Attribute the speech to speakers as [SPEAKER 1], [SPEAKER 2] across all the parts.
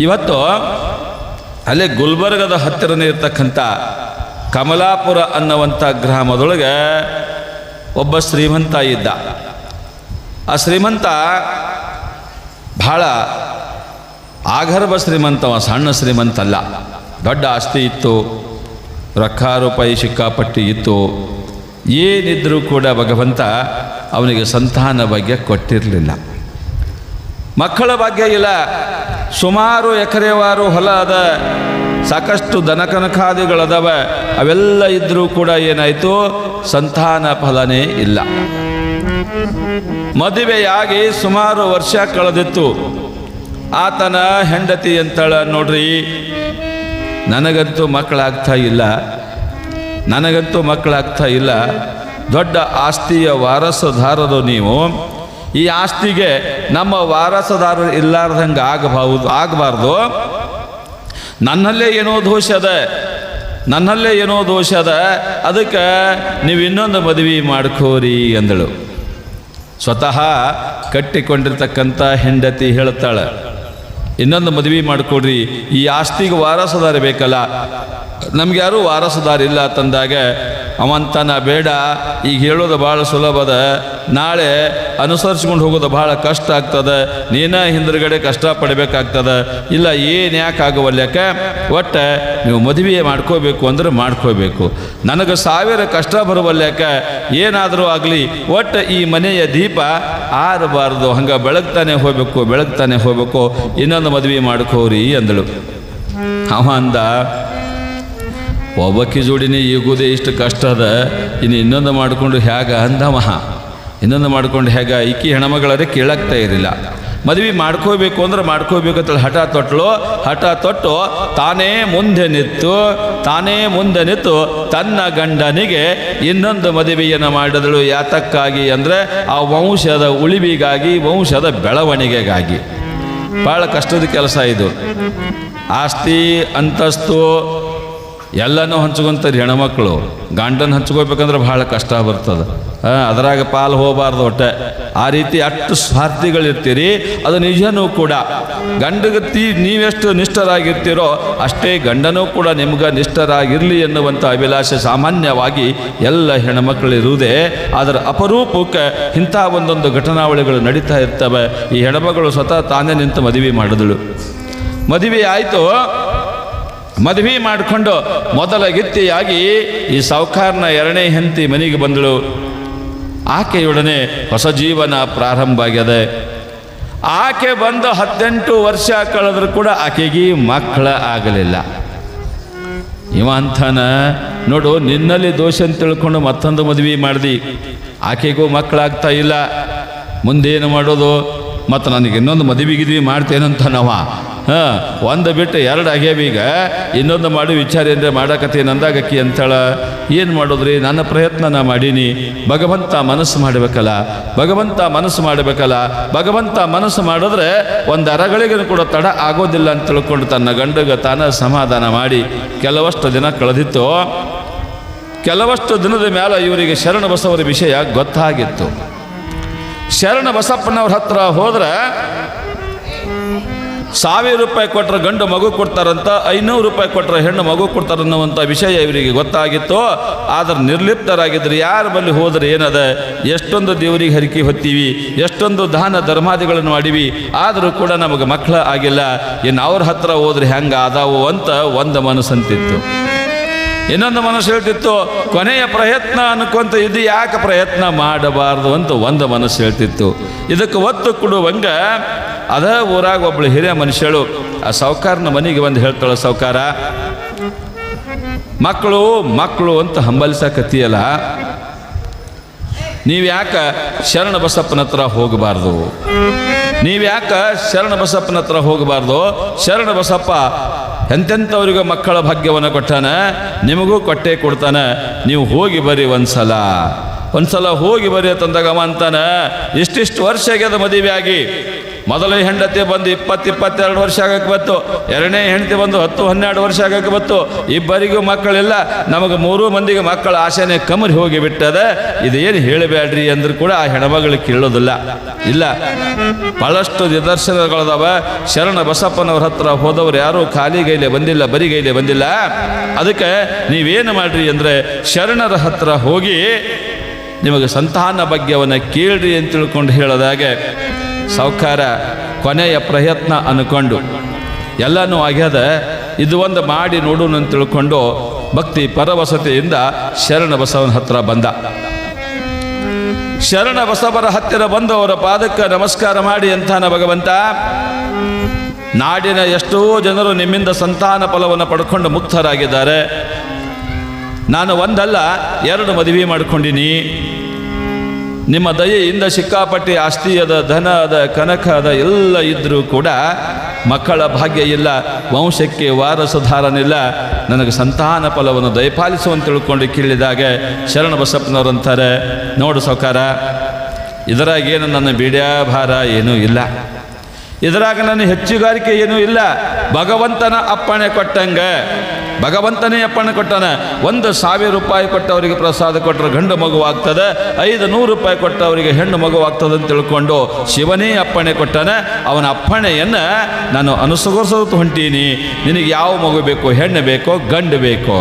[SPEAKER 1] ಇವತ್ತು ಅಲ್ಲೇ ಗುಲ್ಬರ್ಗದ ಹತ್ತಿರನೇ ಇರ್ತಕ್ಕಂಥ ಕಮಲಾಪುರ ಅನ್ನುವಂಥ ಗ್ರಾಮದೊಳಗೆ ಒಬ್ಬ ಶ್ರೀಮಂತ ಇದ್ದ. ಆ ಶ್ರೀಮಂತ ಭಾಳ ಆಗರ್ಭ ಶ್ರೀಮಂತವ, ಸಣ್ಣ ಶ್ರೀಮಂತ ಅಲ್ಲ ದೊಡ್ಡ ಆಸ್ತಿ ಇತ್ತು, ರೊಕ್ಕ ರೂಪಾಯಿ ಸಿಕ್ಕಾಪಟ್ಟಿ ಇತ್ತು. ಏನಿದ್ರೂ ಕೂಡ ಭಗವಂತ ಅವನಿಗೆ ಸಂತಾನ ಭಾಗ್ಯ ಕೊಟ್ಟಿರಲಿಲ್ಲ. ಮಕ್ಕಳ ಭಾಗ್ಯ ಇಲ್ಲ. ಸುಮಾರು ಎಕರೆವಾರು ಹೊಲ ಅದ. ಸಾಕಷ್ಟು ದನಕನಕಾದಿಗಳದವ. ಅವೆಲ್ಲ ಇದ್ದರೂ ಕೂಡ ಏನಾಯಿತು? ಸಂತಾನ ಫಲನೇ ಇಲ್ಲ. ಮದುವೆಯಾಗಿ ಸುಮಾರು ವರ್ಷ ಕಳೆದಿತ್ತು. ಆತನ ಹೆಂಡತಿ ಅಂತಳ ನೋಡ್ರಿ, ನನಗಂತೂ ಮಕ್ಕಳಾಗ್ತಾ ಇಲ್ಲ. ನನಗಂತೂ ಮಕ್ಕಳಾಗ್ತಾ ಇಲ್ಲ. ದೊಡ್ಡ ಆಸ್ತಿಯ ವಾರಸುದಾರರು ನೀವು. ಈ ಆಸ್ತಿಗೆ ನಮ್ಮ ವಾರಸದಾರರು ಇಲ್ಲಾರ್ದಂಗೆ ಆಗಬಹುದು, ಆಗಬಾರ್ದು. ನನ್ನಲ್ಲೇ ಏನೋ ದೋಷ ಅದ. ನನ್ನಲ್ಲೇ ಏನೋ ದೋಷ ಅದ. ಅದಕ್ಕೆ ನೀವು ಇನ್ನೊಂದು ಮದುವೆ ಮಾಡ್ಕೋರಿ ಅಂದಳು. ಸ್ವತಃ ಕಟ್ಟಿಕೊಂಡಿರ್ತಕ್ಕಂಥ ಹೆಂಡತಿ ಹೇಳ್ತಾಳೆ, ಇನ್ನೊಂದು ಮದುವೆ ಮಾಡಿಕೊಡ್ರಿ. ಈ ಆಸ್ತಿಗೆ ವಾರಸದಾರ ಬೇಕಲ್ಲ. ನಮ್ಗೆ ಯಾರೂ ವಾರಸದಾರ ಇಲ್ಲ ತಂದಾಗ ಅವಂತನ ಬೇಡ. ಈಗ ಹೇಳೋದು ಭಾಳ ಸುಲಭದ ನಾಳೆ ಅನುಸರಿಸ್ಕೊಂಡು ಹೋಗೋದು ಭಾಳ ಕಷ್ಟ ಆಗ್ತದೆ. ನೀನ ಹಿಂದ್ಗಡೆ ಕಷ್ಟ ಪಡಬೇಕಾಗ್ತದೆ. ಇಲ್ಲ, ಏನು ಯಾಕೆ ಆಗುವಲ್ಯಾಕ ಒಟ್ಟು ನೀವು ಮದುವೆ ಮಾಡ್ಕೋಬೇಕು ಅಂದ್ರೆ ಮಾಡ್ಕೋಬೇಕು. ನನಗೆ ಸಾವಿರ ಕಷ್ಟ ಬರುವಲ್ಯಾಕ ಏನಾದರೂ ಆಗಲಿ, ಒಟ್ಟು ಈ ಮನೆಯ ದೀಪ ಆರಬಾರ್ದು. ಹಂಗೆ ಬೆಳಗ್ತಾನೆ ಹೋಗ್ಬೇಕು ಬೆಳಗ್ತಾನೆ ಹೋಗ್ಬೇಕು. ಇನ್ನೊಂದು ಮದುವೆ ಮಾಡ್ಕೋರಿ ಅಂದಳು. ಅವ ಅಂದ ಒಬ್ಬಕ್ಕಿ ಜೋಡಿನೇ ಈಗುದೇ ಇಷ್ಟು ಕಷ್ಟ ಅದ. ಇನ್ನು ಇನ್ನೊಂದು ಮಾಡಿಕೊಂಡು ಹೇಗ ಮಹಾ. ಇನ್ನೊಂದು ಮಾಡ್ಕೊಂಡು ಹೇಗ ಈಕಿ ಹೆಣ್ಮಗಳರೇ ಕೇಳಾಗ್ತಾ ಇರಲಿಲ್ಲ. ಮದುವೆ ಮಾಡ್ಕೋಬೇಕು ಅಂದ್ರೆ ಮಾಡ್ಕೋಬೇಕು ಅಂತೇಳಿ ಹಠ ತೊಟ್ಟಳು ಹಠ ತೊಟ್ಟು ತಾನೇ ಮುಂದೆ ನಿಂತು, ತಾನೇ ಮುಂದೆ ನಿಂತು ತನ್ನ ಗಂಡನಿಗೆ ಇನ್ನೊಂದು ಮದುವೆಯನ್ನು ಮಾಡಿದಳು. ಯಾತಕ್ಕಾಗಿ ಅಂದರೆ ಆ ವಂಶದ ಉಳಿವಿಗಾಗಿ, ವಂಶದ ಬೆಳವಣಿಗೆಗಾಗಿ. ಭಾಳ ಕಷ್ಟದ ಕೆಲಸ ಇದು. ಆಸ್ತಿ, ಅಂತಸ್ತು ಎಲ್ಲನೂ ಹಂಚ್ಕೊಂತಾರೆ ಹೆಣ್ಮಕ್ಳು. ಗಂಡನ ಹಂಚ್ಕೋಬೇಕಂದ್ರೆ ಭಾಳ ಕಷ್ಟ ಬರ್ತದೆ. ಅದರಾಗ ಪಾಲು ಹೋಗಬಾರ್ದು ಒಟ್ಟೆ ಆ ರೀತಿ ಅಷ್ಟು ಸ್ವಾರ್ಥಿಗಳಿರ್ತೀರಿ, ಅದು ನಿಜನೂ ಕೂಡ. ಗಂಡಗತ್ತಿ ನೀವೆಷ್ಟು ನಿಷ್ಠರಾಗಿರ್ತೀರೋ, ಅಷ್ಟೇ ಗಂಡನೂ ಕೂಡ ನಿಮ್ಗೆ ನಿಷ್ಠರಾಗಿರಲಿ ಎನ್ನುವಂಥ ಅಭಿಲಾಷೆ ಸಾಮಾನ್ಯವಾಗಿ ಎಲ್ಲ ಹೆಣ್ಮಕ್ಳಿರುವುದೇ. ಅದರ ಅಪರೂಪಕ್ಕೆ ಇಂಥ ಒಂದೊಂದು ಘಟನಾವಳಿಗಳು ನಡೀತಾ ಇರ್ತವೆ. ಈ ಹೆಣ್ಮಗಳು ಸ್ವತಃ ತಾನೇ ನಿಂತು ಮದುವೆ ಮಾಡಿದಳು. ಮದುವೆ ಆಯಿತು ಮದುವೆ ಮಾಡಿಕೊಂಡು ಮೊದಲ ಗಿತ್ತಿಯಾಗಿ ಈ ಸಾವುಕಾರನ ಎರಡನೇ ಹೆಂತಿ ಮನೆಗೆ ಬಂದಳು. ಆಕೆಯೊಡನೆ ಹೊಸ ಜೀವನ ಪ್ರಾರಂಭ ಆಗ್ಯದ. ಆಕೆ ಬಂದು ಹದಿನೆಂಟು ವರ್ಷ ಕಳೆದ್ರೂ ಕೂಡ ಆಕೆಗೆ ಮಕ್ಕಳ ಆಗಲಿಲ್ಲ. ಇವ ಅಂತಾನ, ನೋಡು, ನಿನ್ನಲ್ಲಿ ದೋಷ ಅಂತ ತಿಳ್ಕೊಂಡು ಮತ್ತೊಂದು ಮದುವೆ ಮಾಡ್ದಿ. ಆಕೆಗೂ ಮಕ್ಕಳಾಗ್ತಾ ಇಲ್ಲ. ಮುಂದೇನು ಮಾಡೋದು? ಮತ್ತು ನನಗೆ ಇನ್ನೊಂದು ಮದುವೆ ಗಿದ್ವಿ ಮಾಡ್ತೇನಂತ ನಾವ ಹಾಂ, ಒಂದು ಬಿಟ್ಟು ಎರಡು ಆಗ್ಯಾವ ಈಗ. ಇನ್ನೊಂದು ಮಾಡಿ, ವಿಚಾರ ಅಂದರೆ ಮಾಡಕತ್ತಿ ಅಂದಾಗ ಅಕ್ಕಿ ಅಂತಾಳ. ಏನು ಮಾಡೋದ್ರಿ? ನನ್ನ ಪ್ರಯತ್ನ ನಾ ಮಾಡೀನಿ. ಭಗವಂತ ಮನಸ್ಸು ಮಾಡಬೇಕಲ್ಲ. ಭಗವಂತ ಮನಸ್ಸು ಮಾಡಬೇಕಲ್ಲ. ಭಗವಂತ ಮನಸ್ಸು ಮಾಡಿದ್ರೆ ಒಂದು ಅರಗಳಿಗೂ ಕೂಡ ತಡ ಆಗೋದಿಲ್ಲ ಅಂತ ತಿಳ್ಕೊಂಡು ತನ್ನ ಗಂಡಗ ತಾನ ಸಮಾಧಾನ ಮಾಡಿ ಕೆಲವಷ್ಟು ದಿನ ಕಳೆದಿತ್ತು. ಕೆಲವಷ್ಟು ದಿನದ ಮೇಲೆ ಇವರಿಗೆ ಶರಣ ಬಸವರ ವಿಷಯ ಗೊತ್ತಾಗಿತ್ತು. ಶರಣ ಬಸಪ್ಪನವ್ರ ಹತ್ರ ಹೋದ್ರೆ ಸಾವಿರ ರೂಪಾಯಿ ಕೊಟ್ಟರೆ ಗಂಡು ಮಗು ಕೊಡ್ತಾರಂತ, ಐನೂರು ರೂಪಾಯಿ ಕೊಟ್ಟರೆ ಹೆಣ್ಣು ಮಗು ಕೊಡ್ತಾರನ್ನುವಂಥ ವಿಷಯ ಇವರಿಗೆ ಗೊತ್ತಾಗಿತ್ತು. ಆದರೆ ನಿರ್ಲಿಪ್ತರಾಗಿದ್ರು ಯಾರ ಬಳಿ ಹೋದರೆ ಏನದ? ಎಷ್ಟೊಂದು ದೇವರಿಗೆ ಹರಿಕೆ ಹೊತ್ತೀವಿ, ಎಷ್ಟೊಂದು ದಾನ ಧರ್ಮಾದಿಗಳನ್ನು ಮಾಡಿವಿ, ಆದರೂ ಕೂಡ ನಮಗೆ ಮಕ್ಕಳ ಆಗಿಲ್ಲ. ಇನ್ನು ಅವ್ರ ಹತ್ರ ಹೋದ್ರೆ ಹೆಂಗೆ ಅದಾವು ಅಂತ ಒಂದು ಮನಸ್ಸಂತಿತ್ತು. ಇನ್ನೊಂದು ಮನಸ್ಸು ಹೇಳ್ತಿತ್ತು, ಕೊನೆಯ ಪ್ರಯತ್ನ ಅನ್ಕೊಂತ ಇದು ಯಾಕೆ ಪ್ರಯತ್ನ ಮಾಡಬಾರ್ದು ಅಂತ ಒಂದು ಮನಸ್ಸು ಹೇಳ್ತಿತ್ತು. ಇದಕ್ಕೆ ಒತ್ತು ಕೊಡುವಂಗ ಅದ ಊರಾಗ ಒಬ್ಬಳು ಹಿರಿಯ ಮನುಷ್ಯಳು, ಆ ಸಾವುಕಾರನ ಮನೆಗೆ ಬಂದು ಹೇಳ್ತಾಳೆ ಸಾವುಕಾರ? ಮಕ್ಕಳು ಮಕ್ಕಳು ಅಂತ ಹಂಬಲಿಸಕತ್ತೀಯಲ್ಲ, ನೀವು ಯಾಕೆ ಶರಣ ಬಸಪ್ಪನ ಹತ್ರ ಹೋಗಬಾರ್ದು? ನೀವು ಯಾಕೆ ಶರಣ ಬಸಪ್ಪನ ಹತ್ರ ಹೋಗಬಾರ್ದು? ಶರಣ ಬಸಪ್ಪ ಎಂತೆಂಥವ್ರಿಗೂ ಮಕ್ಕಳ ಭಾಗ್ಯವನ್ನು ಕೊಟ್ಟಾನ? ನಿಮಗೂ ಕೊಟ್ಟೆ ಕೊಡ್ತಾನೆ. ನೀವು ಹೋಗಿ ಬರ್ರಿ ಒಂದ್ಸಲ. ಒಂದ್ಸಲ ಹೋಗಿ ಬರ್ರಿ ತಂದಾಗ ಅವ ಅಂತಾನೆ, ಇಷ್ಟಿಷ್ಟು ವರ್ಷ ಆಗ್ಯದ ಮದುವೆ ಆಗಿ ಮೊದಲ ಹೆಂಡತಿ ಬಂದು ಇಪ್ಪತ್ತು, ಇಪ್ಪತ್ತೆರಡು ವರ್ಷ ಆಗಕ್ಕೆ ಬತ್ತು ಎರಡನೇ ಹೆಂಡತಿ ಬಂದು ಹತ್ತು, ಹನ್ನೆರಡು ವರ್ಷ ಆಗಕ್ಕೆ ಬತ್ತು ಇಬ್ಬರಿಗೂ ಮಕ್ಕಳಿಲ್ಲ. ನಮಗೆ ಮೂರು ಮಂದಿಗೆ ಮಕ್ಕಳ ಆಸೆನೆ ಕಮರಿ ಹೋಗಿ ಬಿಟ್ಟದ. ಇದೇನು ಹೇಳಬೇಡ್ರಿ ಅಂದ್ರೂ ಕೂಡ ಆ ಹೆಣ್ಮಗಳು ಕೇಳೋದಿಲ್ಲ. ಇಲ್ಲ. ಬಹಳಷ್ಟು ನಿದರ್ಶನಗಳದಾವ. ಶರಣ ಬಸಪ್ಪನವ್ರ ಹತ್ರ ಹೋದವ್ರು ಯಾರೂ ಖಾಲಿ ಗೈಲೆ ಬಂದಿಲ್ಲ, ಬರಿ ಗೈಲೆ ಬಂದಿಲ್ಲ. ಅದಕ್ಕೆ ನೀವೇನು ಮಾಡ್ರಿ ಅಂದರೆ ಶರಣರ ಹತ್ರ ಹೋಗಿ ನಿಮಗೆ ಸಂತಾನ ಭಾಗ್ಯವನ್ನು ಕೇಳ್ರಿ ಅಂತ ತಿಳ್ಕೊಂಡು ಹೇಳೋದಾಗೆ ಸಾವುಕಾರ ಕೊನೆಯ ಪ್ರಯತ್ನ ಅನ್ಕೊಂಡು. ಎಲ್ಲನೂ ಆಗ್ಯದ, ಇದು ಒಂದು ಮಾಡಿ ನೋಡೋಣ ಅಂತ ತಿಳ್ಕೊಂಡು ಭಕ್ತಿ ಪರವಸತಿಯಿಂದ ಶರಣ ಬಸವನ ಹತ್ರ ಬಂದ. ಶರಣ ಬಸವರ ಹತ್ತಿರ ಬಂದು ಅವರ ಪಾದಕ್ಕೆ ನಮಸ್ಕಾರ ಮಾಡಿ ಅಂತಾನ ಭಗವಂತ, ನಾಡಿನ ಎಷ್ಟೋ ಜನರು ನಿಮ್ಮಿಂದ ಸಂತಾನ ಫಲವನ್ನು ಪಡ್ಕೊಂಡು ಮುಕ್ತರಾಗಿದ್ದಾರೆ. ನಾನು ಒಂದಲ್ಲ, ಎರಡು ಮದುವೆ ಮಾಡ್ಕೊಂಡಿನಿ. ನಿಮ್ಮ ದಯೆಯಿಂದ ಸಿಕ್ಕಾಪಟ್ಟೆ ಆಸ್ತಿ ಅದ ಧನ ಅದ ಕನಕ ಅದ ಎಲ್ಲ ಇದ್ದರೂ ಕೂಡ ಮಕ್ಕಳ ಭಾಗ್ಯ ಇಲ್ಲ, ವಂಶಕ್ಕೆ ವಾರಸುಧಾರನಿಲ್ಲ ನನಗೆ ಸಂತಾನ ಫಲವನ್ನು ದಯಪಾಲಿಸುವಂತ ತಿಳ್ಕೊಂಡು ಕೇಳಿದಾಗ ಶರಣ ಬಸಪ್ಪನವರಂತಾರೆ. ನೋಡು ಸೌಕಾರ ಇದರಾಗ ಏನು ನನ್ನ ಬಿಡ್ಯಾ ಭಾರ ಏನೂ ಇಲ್ಲ. ಇದರಾಗ ನನ್ನ ಹೆಚ್ಚುಗಾರಿಕೆ ಏನೂ ಇಲ್ಲ. ಭಗವಂತನ ಅಪ್ಪಣೆ ಕೊಟ್ಟಂಗೆ ಭಗವಂತನೇ ಅಪ್ಪಣೆ ಕೊಟ್ಟಾನ. ಒಂದು ಸಾವಿರ ರೂಪಾಯಿ ಕೊಟ್ಟವರಿಗೆ ಪ್ರಸಾದ ಕೊಟ್ಟರೆ ಗಂಡು ಮಗುವಾಗ್ತದೆ, ಐದು ನೂರು ರೂಪಾಯಿ ಕೊಟ್ಟವರಿಗೆ ಹೆಣ್ಣು ಮಗುವಾಗ್ತದೆ ಅಂತ ತಿಳ್ಕೊಂಡು ಶಿವನೇ ಅಪ್ಪಣೆ ಕೊಟ್ಟಾನೆ. ಅವನ ಅಪ್ಪಣೆಯನ್ನು ನಾನು ಅನುಸರಿಸೋದು ಹೊಂಟೀನಿ. ನಿನಗೆ ಯಾವ ಮಗು ಬೇಕು? ಹೆಣ್ಣು ಬೇಕೋ? ಗಂಡು ಬೇಕೋ?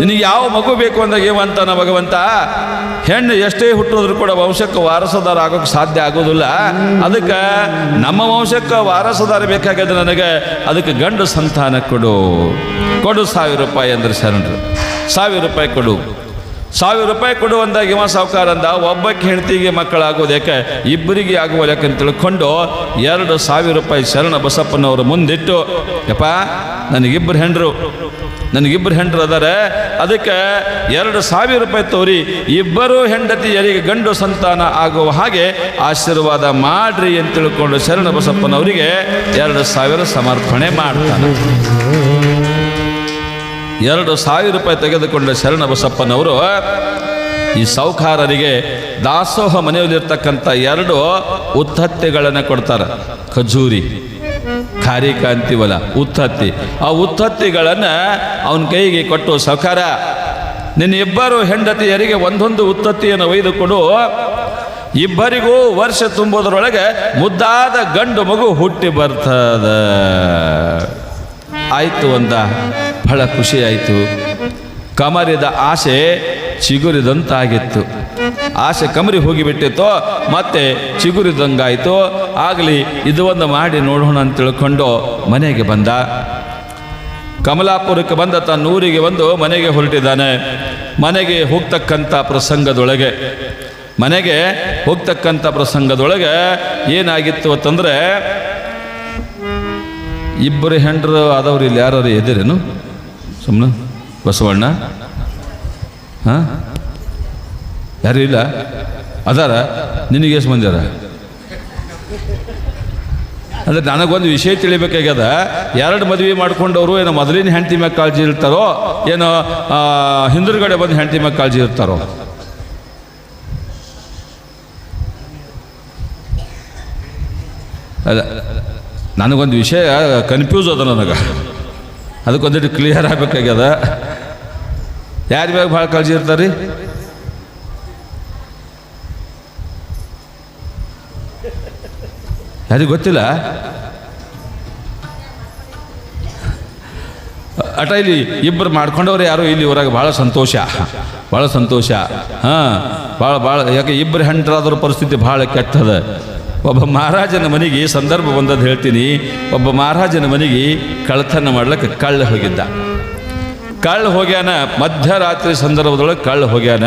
[SPEAKER 1] ನಿನಗೆ ಯಾವ ಮಗು ಬೇಕು ಅಂದಾಗ ಏವಂತಾನ ಭಗವಂತ? ಹೆಣ್ಣು ಎಷ್ಟೇ ಹುಟ್ಟಿದ್ರು ಕೂಡ ವಂಶಕ್ಕೆ ವಾರಸದಾರ ಆಗೋಕೆ ಸಾಧ್ಯ ಆಗೋದಿಲ್ಲ. ಅದಕ್ಕೆ ನಮ್ಮ ವಂಶಕ್ಕೆ ವಾರಸದಾರ ಬೇಕಾಗಿದೆ ನನಗೆ ಅದಕ್ಕೆ ಗಂಡು ಸಂತಾನ ಕೊಡು. ಕೊಡು ಸಾವಿರ ರೂಪಾಯಿ ಅಂದ್ರೆ ಶರಣರು. ಸಾವಿರ ರೂಪಾಯಿ ಕೊಡು. ಸಾವಿರ ರೂಪಾಯಿ ಕೊಡು ಯುವ ಇವ ಸಾವುಕಾರ ಅಂದ ಒಬ್ಬಕ್ಕೆ ಹೆಂಡತಿಗೆ ಮಕ್ಕಳಾಗೋದು ಯಾಕೆ? ಇಬ್ಬರಿಗೆ ಆಗುವ ಯಾಕಂತ ಅಂತ ತಿಳ್ಕೊಂಡು ಎರಡು ಸಾವಿರ ರೂಪಾಯಿ ಶರಣ ಬಸಪ್ಪನವರು ಮುಂದಿಟ್ಟು, ಯಪ್ಪ, ನನಗಿಬ್ಬರು ಹೆಂಡ್ರು ನನಗಿಬ್ಬರು ಹೆಂಡ್ರು ಅದಾರೆ, ಅದಕ್ಕೆ ಎರಡು ಸಾವಿರ ರೂಪಾಯಿ ತೋರಿ, ಇಬ್ಬರು ಹೆಂಡತಿಯರಿಗೆ ಗಂಡು ಸಂತಾನ ಆಗುವ ಹಾಗೆ ಆಶೀರ್ವಾದ ಮಾಡ್ರಿ ಅಂತ ತಿಳ್ಕೊಂಡು ಶರಣ ಬಸಪ್ಪನವರಿಗೆ ಎರಡು ಸಾವಿರ ಸಮರ್ಪಣೆ ಮಾಡ್ತಾನೆ. ಎರಡು ಸಾವಿರ ರೂಪಾಯಿ ತೆಗೆದುಕೊಂಡ ಶರಣ ಬಸಪ್ಪನವರು ಈ ಸೌಕಾರರಿಗೆ ದಾಸೋಹ ಮನೆಯಲ್ಲಿರ್ತಕ್ಕಂಥ ಎರಡು ಉತ್ತತ್ತೆಗಳನ್ನು ಕೊಡ್ತಾರೆ. ಖಜೂರಿ ಖಾರಿಕ ಅಂತೀವಲ್ಲ ಉತ್ತತ್ತಿ. ಆ ಉತ್ತತ್ತಿಗಳನ್ನು ಅವನ ಕೈಗೆ ಕೊಟ್ಟು ಸೌಕಾರ ನಿನ್ನ ಇಬ್ಬರು ಹೆಂಡತಿಯರಿಗೆ ಒಂದೊಂದು ಉತ್ತತ್ತಿಯನ್ನು ಒಯ್ದುಕೊಡು ಇಬ್ಬರಿಗೂ ವರ್ಷ ತುಂಬೋದ್ರೊಳಗೆ ಮುದ್ದಾದ ಗಂಡು ಮಗು ಹುಟ್ಟಿ ಬರ್ತದ. ಆಯಿತು ಅಂದ ಬಹಳ ಖುಷಿಯಾಯಿತು. ಕಮರಿದ ಆಸೆ ಚಿಗುರಿದಂತಾಗಿತ್ತು. ಆಸೆ ಕಮರಿ ಹೋಗಿಬಿಟ್ಟಿತ್ತೋ, ಮತ್ತೆ ಚಿಗುರಿದಂಗಾಯಿತು. ಆಗಲಿ, ಇದು ಒಂದು ಮಾಡಿ ನೋಡೋಣ ಅಂತ ತಿಳ್ಕೊಂಡು ಮನೆಗೆ ಬಂದ. ಕಮಲಾಪುರಕ್ಕೆ ಬಂದ ತನ್ನ ಊರಿಗೆ ಬಂದು ಮನೆಗೆ ಹೊರಟಿದ್ದಾನೆ. ಮನೆಗೆ ಹೋಗ್ತಕ್ಕಂಥ ಪ್ರಸಂಗದೊಳಗೆ. ಮನೆಗೆ ಹೋಗ್ತಕ್ಕಂಥ ಪ್ರಸಂಗದೊಳಗೆ ಏನಾಗಿತ್ತು ಅಂತಂದರೆ, ಇಬ್ಬರು ಹೆಂಡ್ರು ಆದವ್ರು ಇಲ್ಲಿ ಯಾರು ಎದಿರೇನು? ಸುಮ್ಮನೆ ಬಸವಣ್ಣ ಹಾಂ ಯಾರು ಇಲ್ಲ ಅದಾರ ನಿನಗೆ ಎಷ್ಟು ಮಂದಿ ಅದ ಅಂದ್ರೆ ನನಗೊಂದು ವಿಷಯ ತಿಳಿಬೇಕಾಗ್ಯದ ಎರಡು ಮದುವೆ ಮಾಡ್ಕೊಂಡವರು ಏನೋ ಮೊದಲಿನ ಹೆಂಡತಿ ಮ್ಯಾಗ ಕಾಳಜಿ ಇರ್ತಾರೋ ಏನೋ ಹಿಂದುರ್ಗಡೆ ಬಂದು ಹೆಂಡತಿ ಮ್ಯಾಗ ಕಾಳಜಿ ಇರ್ತಾರೋ ಅದ ನನಗೊಂದು ವಿಷಯ ಕನ್ಫ್ಯೂಸ್ ಅದ ನನಗೆ ಅದಕ್ಕೊಂದಿಟ್ಟು ಕ್ಲಿಯರ್ ಆಗಬೇಕಾಗ್ಯದ? ಯಾರ ಮ್ಯಾಗ ಭಾಳ ಕಾಳಜಿ ಇರ್ತಾರೆ ರೀ ಯಾರಿಗೆ ಗೊತ್ತಿಲ್ಲ? ಅಟ ಇಲ್ಲಿ ಇಬ್ಬರು ಮಾಡ್ಕೊಂಡವ್ರು ಯಾರು? ಇಲ್ಲಿ ಊರಾಗ ಭಾಳ ಸಂತೋಷ. ಭಾಳ ಸಂತೋಷ. ಹಾಂ, ಭಾಳ ಭಾಳ, ಯಾಕೆ ಇಬ್ಬರು ಹೆಂಟ್ರಾದ್ರ ಪರಿಸ್ಥಿತಿ ಭಾಳ ಕೆಟ್ಟದ. ಒಬ್ಬ ಮಹಾರಾಜನ ಮನೆಗೆ ಸಂದರ್ಭ ಬಂದದ್ದು ಹೇಳ್ತೀನಿ. ಒಬ್ಬ ಮಹಾರಾಜನ ಮನೆಗೆ ಕಳ್ಳತನ ಮಾಡ್ಲಿಕ್ಕೆ ಕಳ್ಳ ಹೋಗಿದ್ದ. ಕಳ್ಳ ಹೋಗ್ಯಾನ, ಮಧ್ಯರಾತ್ರಿ ಸಂದರ್ಭದೊಳಗೆ ಕಳ್ಳ ಹೋಗ್ಯಾನ.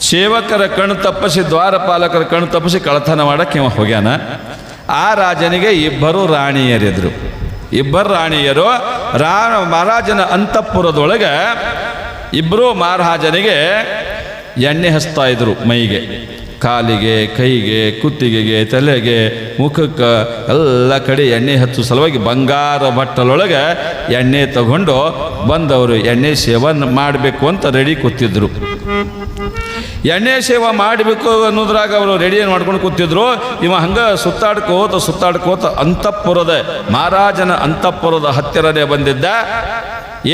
[SPEAKER 1] ಸೇವಕರ ಕಣ್ಣು ತಪ್ಪಿಸಿ, ದ್ವಾರಪಾಲಕರ ಕಣ್ಣು ತಪ್ಪಿಸಿ ಕಳ್ಳತನ ಮಾಡಕ್ಕೆ ಇವ ಹೋಗ್ಯಾನ. ಆ ರಾಜನಿಗೆ ಇಬ್ಬರು ರಾಣಿಯರಿದ್ರು. ಇಬ್ಬರು ರಾಣಿಯರು ರಾ ಮಹಾರಾಜನ ಅಂತಃಪುರದೊಳಗೆ ಇಬ್ಬರು ಮಹಾರಾಜನಿಗೆ ಎಣ್ಣೆ ಹಚ್ತಾ ಇದ್ರು ಮೈಗೆ. ಕಾಲಿಗೆ, ಕೈಗೆ, ಕುತ್ತಿಗೆಗೆ, ತಲೆಗೆ, ಮುಖಕ್ಕೆ ಎಲ್ಲ ಕಡೆ ಎಣ್ಣೆ ಹಚ್ಚು ಸಲುವಾಗಿ ಬಂಗಾರ ಬಟ್ಟಲೊಳಗೆ ಎಣ್ಣೆ ತಗೊಂಡು ಬಂದವರು ಎಣ್ಣೆ ಸೇವನೆ ಮಾಡಬೇಕು ಅಂತ ರೆಡಿ ಕೂತಿದ್ರು. ಎಣ್ಣೆ ಸೇವೆ ಮಾಡಬೇಕು ಅನ್ನೋದ್ರಾಗ ಅವರು ರೆಡಿ ಮಾಡ್ಕೊಂಡು ಕೂತಿದ್ರು? ಇವ ಹಂಗ ಸುತ್ತಾಡ್ಕೋತ ಸುತ್ತಾಡ್ಕೋತ ಅಂತಃಪುರದ, ಮಹಾರಾಜನ ಅಂತಃಪುರದ ಹತ್ತಿರನೇ ಬಂದಿದ್ದ.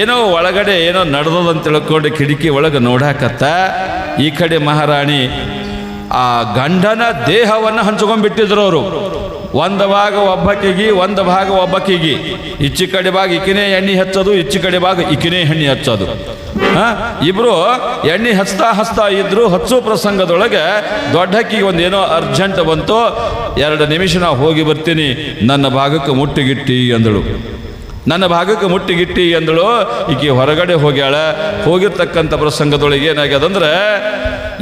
[SPEAKER 1] ಏನೋ ಒಳಗಡೆ ಏನೋ ನಡೆದದಂತ ತಿಳ್ಕೊಂಡು ಕಿಟಕಿ ಒಳಗೆ ನೋಡಾಕತ್ತ. ಈ ಕಡೆ ಮಹಾರಾಣಿ ಆ ಗಂಡನ ದೇಹವನ್ನು ಹಂಚ್ಕೊಂಡ್ಬಿಟ್ಟಿದ್ರು ಅವರು ಒಂದು ಭಾಗ ಒಬ್ಬಕ್ಕಿಗಿ ಒಂದು ಭಾಗ ಒಬ್ಬಕ್ಕಿಗಿ ಇಚ್ಚಿ ಕಡೆ ಭಾಗ ಇಕ್ಕಿನೇ ಎಣ್ಣೆ ಹಚ್ಚೋದು, ಇಚ್ಚಿ ಕಡೆ ಭಾಗ ಇಕ್ಕಿನೇ ಎಣ್ಣೆ ಹಚ್ಚೋದು. ಹಾ? ಇಬ್ರು ಎಣ್ಣೆ ಹಚ್ತಾ ಹಚ್ತಾ ಇದ್ರು, ಹಚ್ಚು ಪ್ರಸಂಗದೊಳಗೆ ದೊಡ್ಡಕ್ಕಿಗೆ ಒಂದು ಏನೋ ಅರ್ಜೆಂಟ್ ಬಂತು, ಎರಡು ನಿಮಿಷ ನಾ ಹೋಗಿ ಬರ್ತೀನಿ, ನನ್ನ ಭಾಗಕ್ಕೆ ಮುಟ್ಟಿಗಿಟ್ಟಿ ಅಂದಳು. ನನ್ನ ಭಾಗಕ್ಕೆ ಮುಟ್ಟಿಗಿಟ್ಟಿ ಅಂದಳು. ಈಕೆ ಹೊರಗಡೆ ಹೋಗ್ಯಾಳ. ಹೋಗಿರ್ತಕ್ಕಂಥ ಪ್ರಸಂಗದೊಳಗೆ ಏನಾಗ್ಯದಂದ್ರೆ,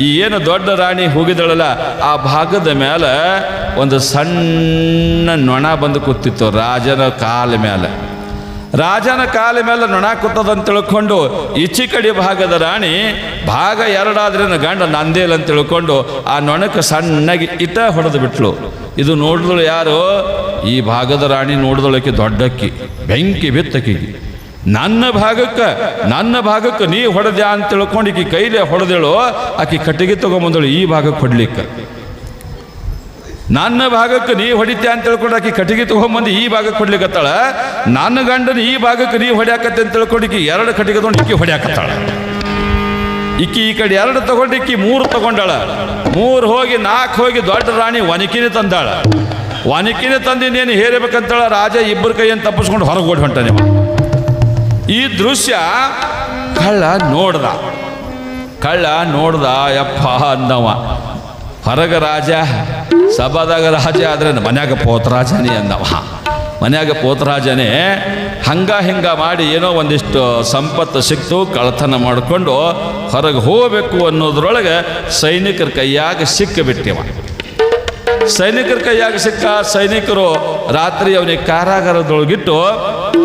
[SPEAKER 1] ಈ ಏನು ದೊಡ್ಡ ರಾಣಿ ಹೋಗಿದಳಲ್ಲ ಆ ಭಾಗದ ಮೇಲೆ ಒಂದು ಸಣ್ಣ ನೊಣ ಬಂದು ಕೂತಿತ್ತು ರಾಜನ ಕಾಲ ಮೇಲೆ ರಾಜನ ಕಾಲ ಮೇಲೆ ನೊಣ ಕುಟ್ಟದಂತ ತಿಳ್ಕೊಂಡು ಈಚಿ ಕಡೆ ಭಾಗದ ರಾಣಿ ಭಾಗ ಎರಡಾದ್ರಿಂದ ಗಂಡ ನಂದೇಲ್ ಅಂತ ತಿಳ್ಕೊಂಡು ಆ ನೊಣಕ್ಕೆ ಸಣ್ಣಗೆ ಇಟ ಹೊಡೆದು ಬಿಟ್ಲು. ಇದು ನೋಡಿದಳು ಯಾರು? ಈ ಭಾಗದ ರಾಣಿ ನೋಡಿದಳಕ್ಕೆ ದೊಡ್ಡಕ್ಕಿ, ಬೆಂಕಿ ಬಿತ್ತಕ್ಕಿಗೆ. ನನ್ನ ಭಾಗಕ್ಕೆ ನನ್ನ ಭಾಗಕ್ಕೆ ನೀ ಹೊಡೆದ್ಯಾ ಅಂತ ತಿಳ್ಕೊಂಡು ಈಕಿ ಕೈಲೇ ಹೊಡೆದಳು, ಆಕಿ ಕಟ್ಟಿಗೆ ತಗೊಂಬಂದಳು ಈ ಭಾಗಕ್ಕೆ ಹೊಡ್ಲಿಕ್ಕೆ. ನನ್ನ ಭಾಗಕ್ಕೆ ನೀ ಹೊಡಿತೆ ಅಂತ ತಿಳ್ಕೊಂಡು ಆಕಿ ಕಟಿಗೆ ತಗೊಂಬಂದು ಈ ಭಾಗಕ್ಕೆ ಹೊಡ್ಲಿಕ್ಕತ್ತಾಳ ನನ್ನ ಗಂಡನ ಈ ಭಾಗಕ್ಕೆ ನೀ ಹೊಡ್ಯಾಕತ್ತೆ ಅಂತ ತಿಳ್ಕೊಂಡು ಇಕ್ಕಿ ಎರಡು ಕಟಿಗೆ ತೊಗೊಂಡು ಇಕ್ಕಿ ಹೊಡ್ಯಾಕತ್ತಾಳ. ಇಕ್ಕಿ ಈ ಕಡೆ ಎರಡು ತಗೊಂಡು ಇಕ್ಕಿ ಮೂರು ತಗೊಂಡಾಳ. ಮೂರು ಹೋಗಿ ನಾಲ್ಕು ಹೋಗಿ ದೊಡ್ಡ ರಾಣಿ ಒನಕಿನೇ ತಂದಾಳ. ಒನಕಿನೇ ತಂದಿನೇನು ಹೇರಬೇಕಂತಾಳ, ರಾಜ ಇಬ್ಬರ ಕೈಯನ್ನು ತಪ್ಪಿಸ್ಕೊಂಡು ಹೊರಗೆ ಓಡಿ ಹೊಂಟ ನೀವು ಈ ದೃಶ್ಯ ಕಳ್ಳ ನೋಡ್ದ. ಕಳ್ಳ ನೋಡ್ದ, ಯಪ್ಪ ಅಂದವ ಹೊರಗ ರಾಜ, ಸಭಾದಾಗ ರಾಜ ಆದ್ರೆ ಮನ್ಯಾಗ ಪೋತರಾಜನೇ ಅಂದವ. ಮನ್ಯಾಗ ಪೋತರಾಜನೇ ಹಂಗ ಹಿಂಗ ಮಾಡಿ ಏನೋ ಒಂದಿಷ್ಟು ಸಂಪತ್ತು ಸಿಕ್ತು ಕಳತನ ಮಾಡಿಕೊಂಡು ಹೊರಗೆ ಹೋಗಬೇಕು ಅನ್ನೋದ್ರೊಳಗೆ ಸೈನಿಕರ ಕೈಯಾಗ ಸಿಕ್ಕಿಬಿಟ್ಟಿವ. ಸೈನಿಕರ ಕೈಯಾಗ ಸಿಕ್ಕ ಸೈನಿಕರು ರಾತ್ರಿ ಅವನಿಗೆ ಕಾರಾಗಾರದೊಳಗಿಟ್ಟು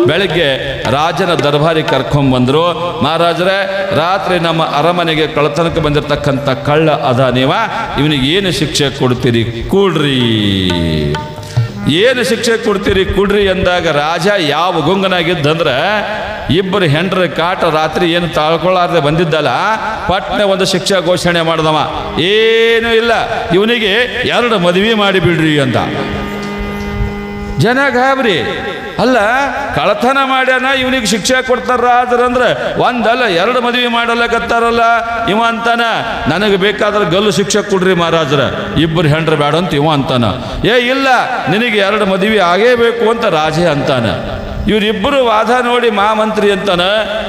[SPEAKER 1] ಬೆಳಗ್ಗೆ ರಾಜನ ದರ್ಬಾರಿ ಬಂದರು, ಮಹಾರಾಜರೇ, ರಾತ್ರಿ ನಮ್ಮ ಅರಮನೆಗೆ ಕಳತನಕ್ಕೆ ಬಂದಿರತಕ್ಕಂಥ ಕಳ್ಳ ಅದ ನೀವ, ಇವನಿಗೆ ಏನು ಶಿಕ್ಷೆ ಕೊಡ್ತೀರಿ? ಕೂಡ್ರಿ. ಏನು ಶಿಕ್ಷೆ ಕೊಡ್ತೀರಿ? ಕುಡ್ರಿ ಎಂದಾಗ ರಾಜ ಯಾವ ಗುಂಗನಾಗಿದ್ದಂದ್ರೆ, ಇಬ್ಬರು ಹೆಂಡ್ರ ಕಾಟ ರಾತ್ರಿ ಏನು ತಾಳ್ಕೊಳ್ಳಾರ್ದೆ ಬಂದಿದ್ದಲ್ಲ, ಪಟ್ನೆ ಒಂದು ಶಿಕ್ಷೆ ಘೋಷಣೆ ಮಾಡ್ದವ. ಏನೂ ಇಲ್ಲ, ಇವನಿಗೆ ಎರಡು ಮದುವೆ ಮಾಡಿಬಿಡ್ರಿ ಅಂತ ಜನ ಗಾಬರಿ. ಅಲ್ಲ ಕಳತನ ಮಾಡ್ಯಾನ, ಇವನಿಗೆ ಶಿಕ್ಷೆ ಕೊಡ್ತಾರ ಆದ್ರಂದ್ರೆ ಒಂದಲ್ಲ, ಎರಡು ಮದುವೆ ಮಾಡಲಕತ್ತಾರಲ್ಲ ಇವ ಅಂತಾನ. ನನಗೆ ಬೇಕಾದ್ರೆ ಗಲ್ಲು ಶಿಕ್ಷೆ ಕೊಡ್ರಿ ಮಹಾರಾಜರ, ಇಬ್ಬರು ಹೆಂಡ್ರ ಬೇಡ ಅಂತ ಇವ ಅಂತಾನ. ಏ, ಇಲ್ಲ, ನಿನಗೆ ಎರಡು ಮದುವೆ ಆಗೇಬೇಕು ಅಂತ ರಾಜೇ ಅಂತಾನ. ಇವರಿಬ್ಬರು ವಾದ ನೋಡಿ ಮಹಾಮಂತ್ರಿ ಅಂತಾನ.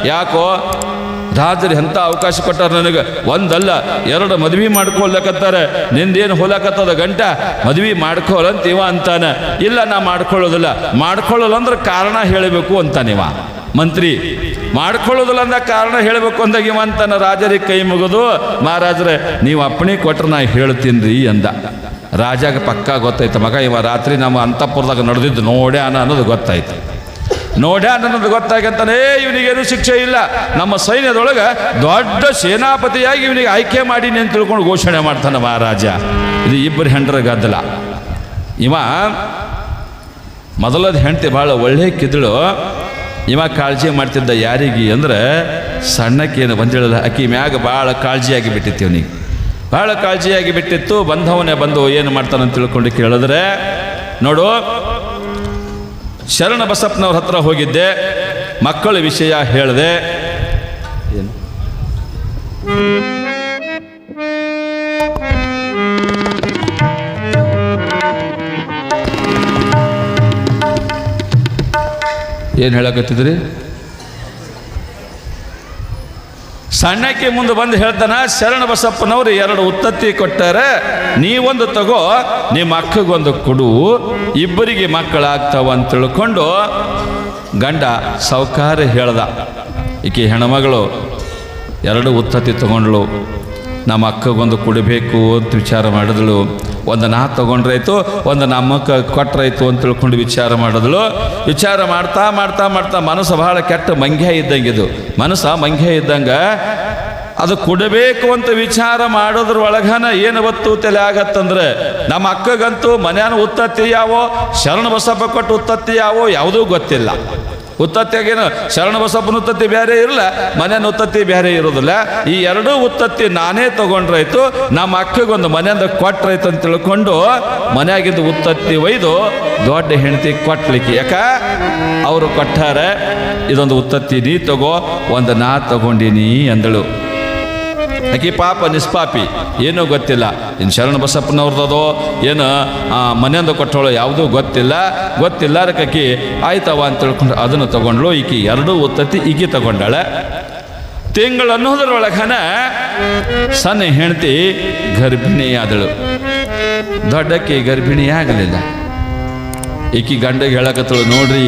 [SPEAKER 1] ಯಾಕೋ ರಾಜರು ಎಂಥ ಅವಕಾಶ ಕೊಟ್ಟಾರ ನನಗೆ? ಒಂದಲ್ಲ, ಎರಡು ಮದ್ವೆ ಮಾಡ್ಕೊಳ್ಲಕತ್ತಾರೆ. ನಿಂದೇನು ಹೋಲಕತ್ತದ ಗಂಟ? ಮದ್ವೆ ಮಾಡ್ಕೊಳ್ಳಂತ ಇವ ಅಂತಾನೆ. ಇಲ್ಲ, ನಾ ಮಾಡ್ಕೊಳ್ಳೋದಿಲ್ಲ. ಮಾಡ್ಕೊಳ್ಳಲ್ಲ ಅಂದ್ರೆ ಕಾರಣ ಹೇಳಬೇಕು ಅಂತಾನಿವ. ಮಂತ್ರಿ, ಮಾಡ್ಕೊಳ್ಳೋದಿಲ್ಲ ಅಂದ ಕಾರಣ ಹೇಳಬೇಕು ಅಂದಾಗ ಇವ ಅಂತಾನ. ರಾಜರಿಗೆ ಕೈ ಮುಗಿದು, ಮಹಾರಾಜರೇ, ನೀವು ಅಪ್ಪಣೆ ಕೊಟ್ರೆ ನಾ ಹೇಳ್ತೀನಿ ರೀ ಅಂದ. ರಾಜಾಗ ಪಕ್ಕ ಗೊತ್ತಾಯ್ತು. ಮಗ, ಇವ ರಾತ್ರಿ ನಮ್ಮ ಅಂತಃಪುರದಾಗ ನಡೆದಿದ್ದು ನೋಡ್ಯಾನ ಅನ್ನೋದು ಗೊತ್ತಾಯ್ತು. ನೋಡ್ಯಾ ಅನ್ನೋದು ಗೊತ್ತಾಗಂತಾನೆ ಇವನಿಗೇನು ಶಿಕ್ಷೆ ಇಲ್ಲ. ನಮ್ಮ ಸೈನ್ಯದೊಳಗೆ ದೊಡ್ಡ ಸೇನಾಪತಿಯಾಗಿ ಇವನಿಗೆ ಆಯ್ಕೆ ಮಾಡೀನಿ ಅಂತ ತಿಳ್ಕೊಂಡು ಘೋಷಣೆ ಮಾಡ್ತಾನೆ ಮಹಾರಾಜ. ಇದು ಇಬ್ಬರು ಹೆಂಡ್ರ ಗದ್ದಲ. ಇವ ಮೊದಲದ ಹೆಂಡತಿ ಭಾಳ ಒಳ್ಳೆ ಕಿದಳು. ಇವ ಕಾಳಜಿ ಮಾಡ್ತಿದ್ದ ಯಾರಿಗೆ ಅಂದ್ರೆ ಸಣ್ಣಕ್ಕೇನು ಬಂದಿಳಲ್ಲ, ಅಕ್ಕಿ ಮ್ಯಾಗ ಭಾಳ ಕಾಳಜಿಯಾಗಿ ಬಿಟ್ಟಿತ್ತು ಇವನಿಗೆ. ಭಾಳ ಕಾಳಜಿಯಾಗಿ ಬಿಟ್ಟಿತ್ತು, ಬಂದವನೇ ಬಂದು ಏನು ಮಾಡ್ತಾನಂತ ತಿಳ್ಕೊಂಡು ಕೇಳಿದ್ರೆ, ನೋಡು ಶರಣ ಬಸಪ್ಪನವ್ರ ಹತ್ರ ಹೋಗಿದ್ದೆ. ಮಕ್ಕಳ ವಿಷಯ ಹೇಳಿದೆ. ಏನು? ಏನು ಹೇಳಕತ್ತಿದ್ರಿ? ಸಣ್ಣಕ್ಕೆ ಮುಂದೆ ಬಂದು ಹೇಳ್ತಾನೆ, ಶರಣ ಬಸಪ್ಪನವರು ಎರಡು ಉತ್ತತ್ತಿ ಕೊಟ್ಟಾರೆ ನೀವೊಂದು ತಗೋ, ನಿಮ್ಮ ಅಕ್ಕಗೊಂದು ಕೊಡು, ಇಬ್ಬರಿಗೆ ಮಕ್ಕಳಾಗ್ತಾವ ಅಂತ ತಿಳ್ಕೊಂಡು ಗಂಡ ಸಾವುಕಾರ ಹೇಳ್ದ. ಈಕೆ ಹೆಣ್ಮಗಳು ಎರಡು ಉತ್ತತ್ತಿ ತಗೊಂಡ್ಳು. ನಮ್ಮ ಅಕ್ಕಗೊಂದು ಕೊಡಬೇಕು ಅಂತ ವಿಚಾರ ಮಾಡಿದಳು. ಒಂದು ನಾ ತೊಗೊಂಡ್ರಾಯ್ತು, ಒಂದು ನಮ್ಮಕ್ಕೆ ಕೊಟ್ರಾಯ್ತು ಅಂತ ತಿಳ್ಕೊಂಡು ವಿಚಾರ ಮಾಡಿದ್ಲು ವಿಚಾರ ಮಾಡ್ತಾ ಮಾಡ್ತಾ ಮಾಡ್ತಾ ಮನಸ್ಸು ಬಹಳ ಕೆಟ್ಟ ಮಂಗ್ಯ ಇದ್ದಂಗೆ ಇದು. ಮನಸ್ಸು ಮಂಗ್ಯ ಇದ್ದಂಗೆ ಅದು ಕುಡಬೇಕು ಅಂತ ವಿಚಾರ ಮಾಡೋದ್ರ ಒಳಗನ ಏನು ಒತ್ತು ತಲೆ ಆಗತ್ತಂದ್ರೆ, ನಮ್ಮ ಅಕ್ಕಗಂತೂ ಮನೆಯನ್ನು ಉತ್ತತ್ತಿ ಯಾವೋ ಶರಣ ಬಸಪ್ಪ ಕೊಟ್ಟು ಉತ್ತತ್ತಿ ಯಾವೋ ಯಾವುದೂ ಗೊತ್ತಿಲ್ಲ. ಉತ್ತತ್ತಿಯಾಗೇನು? ಶರಣ ಬಸಪ್ಪನ ಉತ್ತತ್ತಿ ಬೇರೆ ಇರಲ್ಲ ಮನೆಯ ಉತ್ತತ್ತಿ ಬೇರೆ ಇರೋದಿಲ್ಲ. ಈ ಎರಡೂ ಉತ್ತತ್ತಿ ನಾನೇ ತಗೊಂಡ್ರಾಯ್ತು. ನಮ್ಮ ಅಕ್ಕಗೊಂದು ಮನೆಯಿಂದ ಕೊಟ್ರಾಯ್ತು ಅಂತ ತಿಳ್ಕೊಂಡು ಮನೆಯಾಗಿದ್ದು ಉತ್ತತ್ತಿ ಒಯ್ದು ದೊಡ್ಡ ಹೆಂಡತಿ ಕೊಟ್ಲಿಕ್ಕೆ. ಯಾಕ? ಅವರು ಕೊಟ್ಟಾರೆ, ಇದೊಂದು ಉತ್ತತ್ತಿ ನೀ ತಗೋ, ಒಂದು ನಾ ತಗೊಂಡಿನಿ ಅಂದಳು. ಆಕಿ ಪಾಪ ನಿಷ್ಪಾಪಿ ಏನೂ ಗೊತ್ತಿಲ್ಲ. ಇನ್ನು ಶರಣ ಬಸಪ್ಪನವ್ರದ್ದು ಏನು ಮನೆಯಿಂದ ಕೊಟ್ಟವಳು ಯಾವುದೂ ಗೊತ್ತಿಲ್ಲ. ಗೊತ್ತಿಲ್ಲ ಅದಕ್ಕೆ ಆಯ್ತವ ಅಂತ ತಿಳ್ಕೊಂಡು ಅದನ್ನು ತಗೊಂಡ್ಳು. ಈಕೆ ಎರಡೂ ಒತ್ತತಿ ಈಕಿ ತಗೊಂಡಾಳೆ. ತಿಂಗಳು ಅನ್ನೋದ್ರೊಳಗನ ಸಣ್ಣ ಹೆಂಡತಿ ಗರ್ಭಿಣಿಯಾದಳು. ದೊಡ್ಡಕ್ಕೆ ಗರ್ಭಿಣಿ ಆಗಲಿಲ್ಲ ಈಕಿ ಗಂಡಗೆ ಹೇಳಕತ್ತಳು, ನೋಡ್ರಿ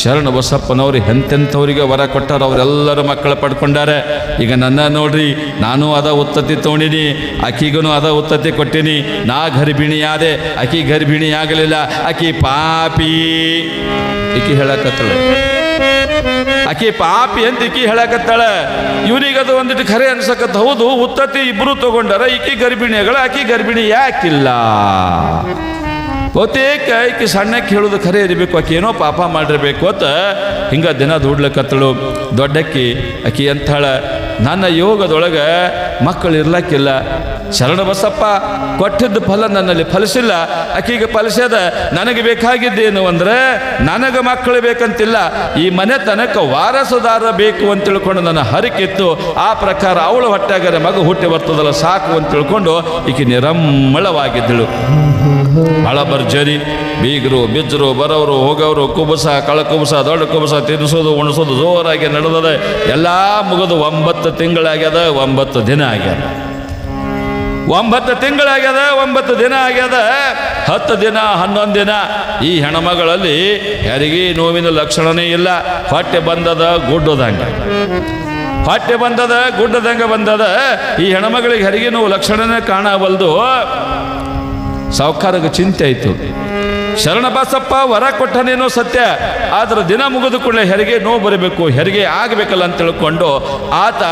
[SPEAKER 1] ಶರಣ ಬಸಪ್ಪನವ್ರು ಎಂತೆಂಥವ್ರಿಗೆ ವರ ಕೊಟ್ಟಾರ ಅವರೆಲ್ಲರೂ ಮಕ್ಕಳು ಪಡ್ಕೊಂಡಾರೆ. ಈಗ ನನ್ನ ನೋಡ್ರಿ, ನಾನು ಅದ ಉತ್ತತ್ತಿ ತೊಗೊಂಡಿನಿ ಆಕಿಗೂ ಅದ ಉತ್ತತ್ತಿ ಕೊಟ್ಟಿನಿ. ನಾ ಗರ್ಭಿಣಿಯಾದೆ ಆಕಿ ಗರ್ಭಿಣಿ ಆಗಲಿಲ್ಲ ಆಕಿ ಪಾಪಿ ಈಕಿ ಹೇಳಕತ್ತಳೆ. ಆಕಿ ಪಾಪಿ ಅಂತ ಈಕಿ ಹೇಳಕತ್ತಾಳ. ಅದು ಒಂದಿಟ್ಟು ಖರೆ ಅನ್ಸಕತ್ತ, ಹೌದು ಉತ್ತತ್ತಿ ಇಬ್ರು ತಗೊಂಡಾರ, ಈಕಿ ಗರ್ಭಿಣಿಗಳು ಆಕಿ ಗರ್ಭಿಣಿ ಯಾಕಿಲ್ಲ ಬಹುತೇಕ ಈಕಿ ಸಣ್ಣಕ್ಕೆ ಹೇಳೋದು ಖರೆ ಇರಬೇಕು. ಆಕಿ ಏನೋ ಪಾಪ ಮಾಡಿರಬೇಕು ಅಂತ ಹಿಂಗೆ ದಿನ ದೂಡ್ಲಕ್ಕತ್ತಳು ದೊಡ್ಡಕ್ಕಿ, ಆಕೆ ಅಂತಾಳ ನನ್ನ ಯೋಗದೊಳಗೆ ಮಕ್ಕಳು ಇರ್ಲಕ್ಕಿಲ್ಲ. ಶರಣ ಬಸಪ್ಪ ಕೊಟ್ಟಿದ್ದ ಫಲ ನನ್ನಲ್ಲಿ ಫಲಿಸಿಲ್ಲ. ಆಕಿಗೆ ಫಲಿಸ್ಯದ ನನಗೆ ಬೇಕಾಗಿದ್ದೇನು ಅಂದ್ರೆ, ನನಗೆ ಮಕ್ಕಳು ಬೇಕಂತಿಲ್ಲ. ಈ ಮನೆತನಕ್ಕೆ ವಾರಸುದಾರ ಬೇಕು ಅಂತ ತಿಳ್ಕೊಂಡು ನನ್ನ ಹರಿಕಿತ್ತು. ಆ ಪ್ರಕಾರ ಅವಳು ಹೊಟ್ಟೆಗರೆ ಮಗು ಹುಟ್ಟಿ ಬರ್ತದಲ್ಲ ಸಾಕು ಅಂತ ತಿಳ್ಕೊಂಡು ಈಕೆ ನಿರಮ್ಮಳವಾಗಿದ್ದಳು. ಬಹಳ ಭರ್ಜರಿ. ಬೀಗರು ಬಿಜ್ಜರು ಬರೋರು ಹೋಗೋರು ಕುಬಸ ಕಳ ಕುಬಸ ದೊಡ್ಡ ಕುಬಸ ತಿನ್ನಿಸೋದು ಉಣಿಸೋದು, ಜೋರಾಗಿ ನಡೆದದ. ಎಲ್ಲ ಮುಗಿದು ಒಂಬತ್ತು ತಿಂಗಳಾಗ್ಯದ, ಒಂಬತ್ತು ದಿನ ಆಗ್ಯದ. ಒಂಬತ್ತು ತಿಂಗಳಾಗ್ಯದ, ಒಂಬತ್ತು ದಿನ ಆಗ್ಯದ. ಹತ್ತು ದಿನ, ಹನ್ನೊಂದು ದಿನ. ಈ ಹೆಣಮಗಳಲ್ಲಿ ಯಾರಿಗೆ ನೋವಿನ ಲಕ್ಷಣನೇ ಇಲ್ಲ. ಹೊಟ್ಟೆ ಬಂದದ, ಗುಡ್ಡದಂಗೆ. ಹೊಟ್ಟೆ ಬಂದದ, ಗುಡ್ಡದಂಗೆ ಬಂದದ. ಈ ಹೆಣ್ಮಗಳಿಗೆ ಹೆರಿಗೆ ನೋವು ಲಕ್ಷಣನೇ ಕಾಣವಲ್ದು ಸಾವುಕಾರಗೆ ಚಿಂತೆ ಆಯಿತು. ಶರಣ ಬಸಪ್ಪ ವರ ಕೊಟ್ಟನೇನೋ ಸತ್ಯ, ಆದ್ರೆ ದಿನ ಮುಗಿದು ಕೂಡಲೇ ಹೆರಿಗೆ ನೋವು ಬರಬೇಕು, ಹೆರಿಗೆ ಆಗಬೇಕಲ್ಲ ಅಂತ ತಿಳ್ಕೊಂಡು ಆತ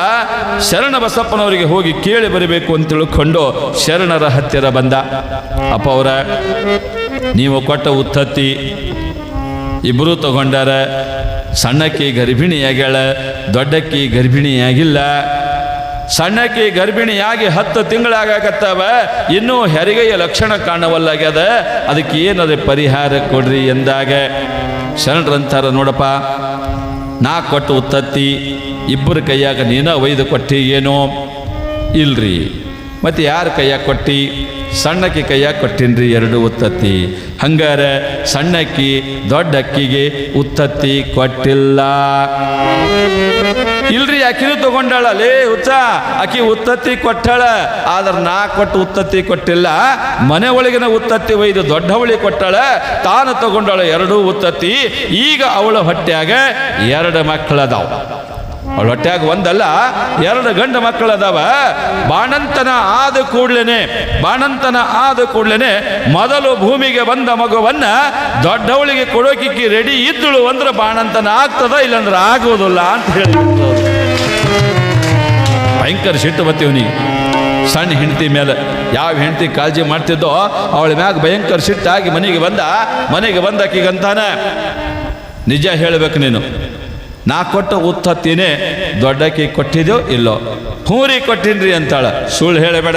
[SPEAKER 1] ಶರಣ ಬಸಪ್ಪನವರಿಗೆ ಹೋಗಿ ಕೇಳಿ ಬರಬೇಕು ಅಂತ ತಿಳ್ಕೊಂಡು ಶರಣರ ಹತ್ತಿರ ಬಂದ. ಅಪ್ಪ ಅವರ, ನೀವು ಕೊಟ್ಟ ಉತ್ತತ್ತಿ ಇಬ್ಬರೂ ತಗೊಂಡಾರ, ಸಣ್ಣಕ್ಕಿ ಗರ್ಭಿಣಿಯಾಗ್ಯಾಳ, ದೊಡ್ಡಕ್ಕಿ ಗರ್ಭಿಣಿಯಾಗಿಲ್ಲ ಸಣ್ಣಕ್ಕಿ ಗರ್ಭಿಣಿಯಾಗಿ ಹತ್ತು ತಿಂಗಳಾಗಕತ್ತವ, ಇನ್ನೂ ಹೆರಿಗೆಯ ಲಕ್ಷಣ ಕಾಣವಲ್ಲಾಗ್ಯದ. ಅದಕ್ಕೆ ಏನದ ಪರಿಹಾರ ಕೊಡ್ರಿ ಎಂದಾಗ, ಶರಣರಂತಾರ ನೋಡಪ್ಪ, ನಾ ಕೊಟ್ಟು ಉತ್ತತ್ತಿ ಇಬ್ಬರ ಕೈಯಾಗ ನೀನ ಒಯ್ದು ಕೊಟ್ಟಿ ಏನೋ? ಇಲ್ರಿ. ಮತ್ತೆ ಯಾರ ಕೈಯಾಗ ಕೊಟ್ಟಿ? ಸಣ್ಣಕ್ಕಿ ಕೈಯಾಗ ಕೊಟ್ಟಿನ್ರಿ ಎರಡು ಉತ್ತತ್ತಿ. ಹಂಗಾರೆ ಸಣ್ಣಕ್ಕಿ ದೊಡ್ಡ ಅಕ್ಕಿಗೆ ಉತ್ತತ್ತಿ ಕೊಟ್ಟಿಲ್ಲ. ಇಲ್ರಿ, ಅಕ್ಕಿನೂ ತಗೊಂಡಾಳ. ಲೇ, ಹುಚ್ಚ, ಅಕ್ಕಿ ಉತ್ತತ್ತಿ ಕೊಟ್ಟಾಳ. ಆದ್ರೆ ನಾ ಕೊಟ್ಟು ಉತ್ತತ್ತಿ ಕೊಟ್ಟಿಲ್ಲ. ಮನೆ ಒಳಗಿನ ಉತ್ತತ್ತಿ ಒಯ್ದು ದೊಡ್ಡವಳಿ ಕೊಟ್ಟಾಳ. ತಾನು ತಗೊಂಡಾಳ ಎರಡೂ ಉತ್ತತ್ತಿ. ಈಗ ಅವಳ ಹೊಟ್ಟೆಯಾಗ ಎರಡು ಮಕ್ಕಳದಾವ. ಅವಳ ಹೊಟ್ಟೆಯಾಗ ಒಂದಲ್ಲ, ಎರಡು ಗಂಡು ಮಕ್ಕಳದಾವ. ಬಾಣಂತನ ಆದ ಕೂಡ್ಲೇನೆ, ಬಾಣಂತನ ಆದ ಕೂಡ್ಲೇನೆ ಮೊದಲು ಭೂಮಿಗೆ ಬಂದ ಮಗುವನ್ನ ದೊಡ್ಡವಳಿಗೆ ಕೊಡೋಕಿಕ್ಕಿ ರೆಡಿ ಇದ್ದಳು ಅಂದ್ರೆ ಬಾಣಂತನ ಆಗ್ತದ, ಇಲ್ಲಂದ್ರೆ ಆಗೋದಿಲ್ಲ ಅಂತ ಹೇಳಿ. ಭಯಂಕರ ಸಿಟ್ಟು ಬತ್ತೀವನಿಗೆ ಸಣ್ಣ ಹೆಂಡತಿ ಮೇಲೆ ಯಾವ ಹೆಂಡತಿ ಕಾಳಜಿ ಮಾಡ್ತಿದ್ದೋ ಅವಳ ಮ್ಯಾಗ ಭಯಂಕರ ಸಿಟ್ಟಾಗಿ ಮನೆಗೆ ಬಂದ, ಮನೆಗೆ ಬಂದಕ್ಕೀಗಂತಾನೆ ನಿಜ ಹೇಳಬೇಕು ನೀನು. ನಾ ಕೊಟ್ಟ ಉತ್ತತ್ತೀನೇ ದೊಡ್ಡಕ್ಕೆ ಕೊಟ್ಟಿದ್ಯೋ ಇಲ್ಲೋ? ಹೂರಿ ಕೊಟ್ಟಿನ್ರಿ ಅಂತಾಳ. ಸುಳ್ಳು ಹೇಳಬೇಡ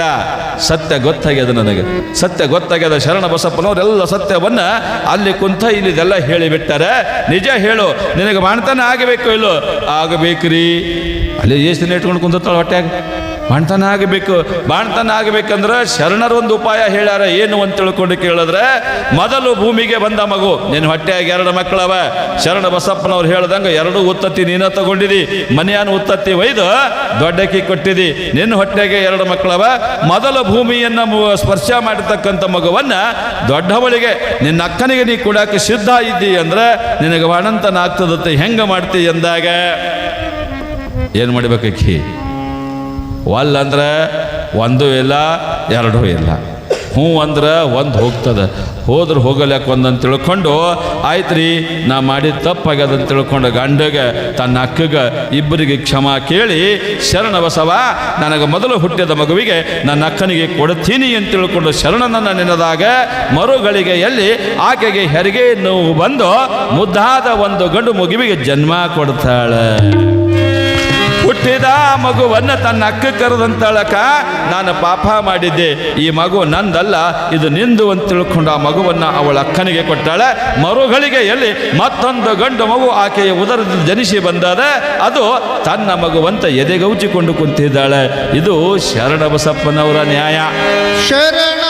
[SPEAKER 1] ಸತ್ಯ ಗೊತ್ತಾಗ್ಯದ ನನಗೆ. ಸತ್ಯ ಗೊತ್ತಾಗ್ಯದ ಶರಣ ಬಸಪ್ಪನವರೆಲ್ಲ ಸತ್ಯವನ್ನ ಅಲ್ಲಿ ಕುಂತ ಇಲ್ಲಿದೆಲ್ಲ ಹೇಳಿಬಿಟ್ಟಾರೆ ನಿಜ ಹೇಳು, ನಿನಗೆ ಮಾಡ್ತಾನೆ ಆಗಬೇಕು ಇಲ್ಲೋ? ಆಗಬೇಕ್ರಿ. ಅಲ್ಲಿ ಎಷ್ಟು ದಿನ ಇಟ್ಕೊಂಡು ಕುಂತಾಳ ಹೊಟ್ಯಾಗ ಬಾಣ್ತನ ಆಗಬೇಕು ಬಾಣ್ತನ ಆಗಬೇಕಂದ್ರೆ ಶರಣರ ಒಂದು ಉಪಾಯ ಹೇಳ್ಯಾರ, ಏನು ಅಂತ ತಿಳ್ಕೊಂಡು ಕೇಳಿದ್ರೆ, ಮೊದಲು ಭೂಮಿಗೆ ಬಂದ ಮಗು. ನಿನ್ನ ಹೊಟ್ಟೆಯಾಗಿ ಎರಡು ಮಕ್ಕಳವ. ಶರಣ ಬಸಪ್ಪನವ್ರು ಹೇಳ್ದಂಗೆ ಎರಡು ಉತ್ತತ್ತಿ ನೀನ ತಗೊಂಡಿದಿ. ಮನೆಯನ್ನು ಉತ್ತತ್ತಿ ಒಯ್ದು ದೊಡ್ಡಕ್ಕಿ ಕೊಟ್ಟಿದಿ. ನಿನ್ನ ಹೊಟ್ಟೆಗೆ ಎರಡು ಮಕ್ಕಳವ. ಮೊದಲ ಭೂಮಿಯನ್ನು ಸ್ಪರ್ಶ ಮಾಡಿರ್ತಕ್ಕಂಥ ಮಗುವನ್ನು ದೊಡ್ಡವಳಿಗೆ, ನಿನ್ನ ಅಕ್ಕನಿಗೆ ನೀ ಕೊಡಕ್ಕೆ ಸಿದ್ಧ ಇದ್ದಿ ಅಂದ್ರೆ ನಿನಗೆ ಬಾಣಂತನ ಆಗ್ತದತ್ತೆ ಹೆಂಗೆ ಮಾಡ್ತಿ ಎಂದಾಗ? ಏನು ಮಾಡ್ಬೇಕಕ್ಕಿ ಒಲ್ ಅಂದ್ರೆ ಒಂದು ಇಲ್ಲ, ಎರಡೂ ಇಲ್ಲ. ಹ್ಞೂ ಅಂದ್ರೆ ಒಂದು ಹೋಗ್ತದೆ. ಹೋದ್ರೆ ಹೋಗಲ್ಯಾಕೆ ಒಂದಂತ ತಿಳ್ಕೊಂಡು ಆಯ್ತು ರೀ ನಾ ಮಾಡಿದ ತಪ್ಪಾಗ್ಯದ ಅಂತ ತಿಳ್ಕೊಂಡು ಗಂಡಗೆ, ತನ್ನ ಅಕ್ಕಗೆ ಇಬ್ಬರಿಗೆ ಕ್ಷಮಾ ಕೇಳಿ, ಶರಣ ಬಸವ, ನನಗೆ ಮೊದಲು ಹುಟ್ಟಿದ ಮಗುವಿಗೆ ನನ್ನ ಅಕ್ಕನಿಗೆ ಕೊಡ್ತೀನಿ ಅಂತ ತಿಳ್ಕೊಂಡು ಶರಣನನ್ನು ನೆನೆದಾಗ ಮರುಗಳಿಗೆಯಲ್ಲಿ ಆಕೆಗೆ ಹೆರಿಗೆ ನೋವು ಬಂದು ಮುದ್ದಾದ ಒಂದು ಗಂಡು ಮಗುವಿಗೆ ಜನ್ಮ ಕೊಡ್ತಾಳೆ. ಹುಟ್ಟಿದ ಮಗುವನ್ನ ತನ್ನ ಅಕ್ಕ ಕರೆದಂತಳಕ ನಾನು ಪಾಪ ಮಾಡಿದ್ದೆ. ಈ ಮಗು ನಂದಲ್ಲ, ಇದು ನಿಂದು ಅಂತ ತಿಳ್ಕೊಂಡು ಆ ಮಗುವನ್ನ ಅವಳ ಅಕ್ಕನಿಗೆ ಕೊಟ್ಟಾಳೆ. ಮರುಗಳಿಗೆ ಎಲ್ಲಿ ಮತ್ತೊಂದು ಗಂಡು ಮಗು ಆಕೆಯ ಉದರದಲ್ಲಿ ಜನಿಸಿ ಬಂದಾದ, ಅದು ತನ್ನ ಮಗುವಂತ ಎದೆಗೌಚಿಕೊಂಡು ಕುಂತಿದ್ದಾಳೆ. ಇದು ಶರಣ ಬಸಪ್ಪನವರ ನ್ಯಾಯ.
[SPEAKER 2] ಶರಣ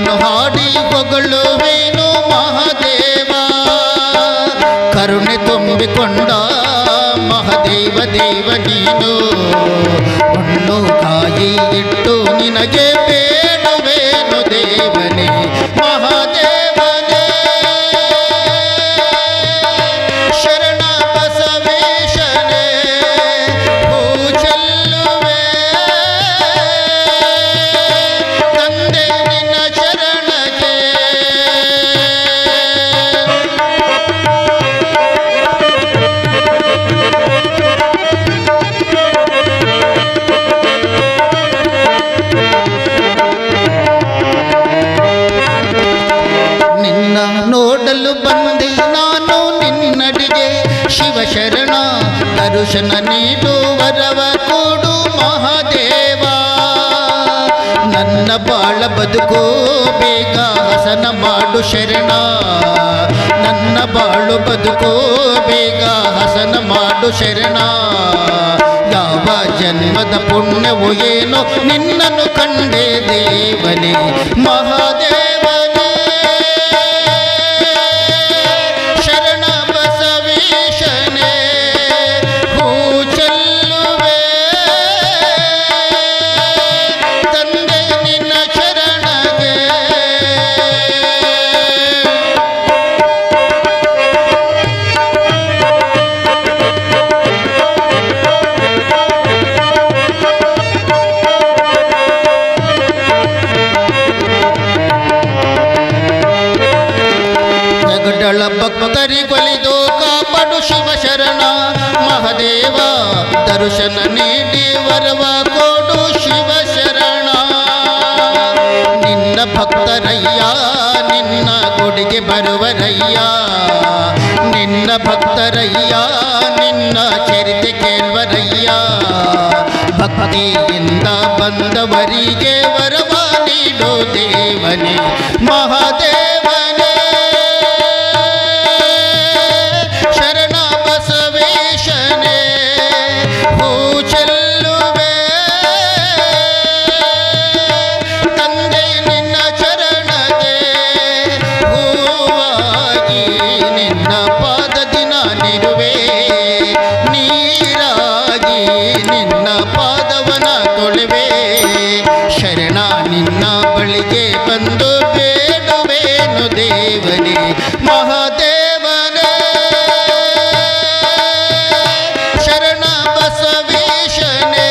[SPEAKER 2] ನಿನ್ನನ್ನು ಹಾಡಿ ಹೊಗಳುವೇನು ಮಹಾದೇವ. ಕರುಣೆ ತುಂಬಿಕೊಂಡ ಮಹಾದೇವ ದೇವ ನೀನು. ಕಾಯಿ ಇಟ್ಟು ನಿನಗೆ ನನ್ನ ಬಾಳ ಬದುಕು, ಬೇಗ ಹಸನ ಮಾಡು ಶರಣ. ನನ್ನ ಬಾಳು ಬದುಕು, ಬೇಗ ಹಸನ ಮಾಡು ಶರಣ. ಯಾವ ಜನ್ಮದ ಪುಣ್ಯವು ಏನೋ ನಿನ್ನನ್ನು ಕಂಡೆ ದೇವನೇ. ಮಹಾದೇವನೇ ಜಗಡಳ ಭಕ್ತರಿಗೊಲಿದು ಕಾಪಾಡು ಶಿವಶರಣ. ಮಹದೇವ, ದರ್ಶನ ನೀಡಿ ವರವ ಕೊಡು ಶಿವ ಶರಣ ನಿನ್ನ ಭಕ್ತರಯ್ಯ, ನಿನ್ನ ಗುಡಿಗೆ ಬರುವರಯ್ಯ. ನಿನ್ನ ಭಕ್ತರಯ್ಯ, ನಿನ್ನ ಚರಿತೆ ಕೇಳುವರಯ್ಯ. ಭಕ್ತಿಯಿಂದ ಬಂದವರಿಗೆ ವರವ ನೀಡು ದೇವನೇ. ಮಹಾದೇವನೇ ಬಳಿಗೆ ಬಂದು ಬೇಡುವೇನು ದೇವನೇ, ಮಹಾದೇವನೇ. ಶರಣ ಬಸವೇಶನೆ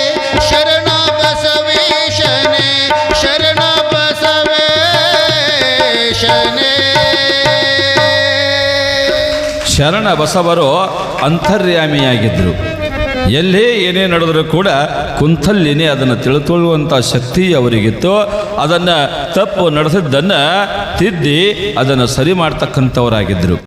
[SPEAKER 2] ಶರಣ ಬಸವೇಶನೆ ಶರಣ ಬಸವೇಶನೆ
[SPEAKER 1] ಶರಣ ಬಸವರು ಅಂತರ್ಯಾಮಿಯಾಗಿದ್ದರು. ಎಲ್ಲೇ ಏನೇ ನಡೆದರೂ ಕೂಡ ಕುಂತಲ್ಲಿನೇ ಅದನ್ನು ತಿಳ್ಕೊಳ್ಳುವಂಥ ಶಕ್ತಿ ಅವರಿಗಿತ್ತು. ಅದನ್ನು ತಪ್ಪು ನಡೆಸಿದ್ದನ್ನು ತಿದ್ದಿ ಅದನ್ನು ಸರಿ ಮಾಡ್ತಕ್ಕಂಥವರಾಗಿದ್ದರು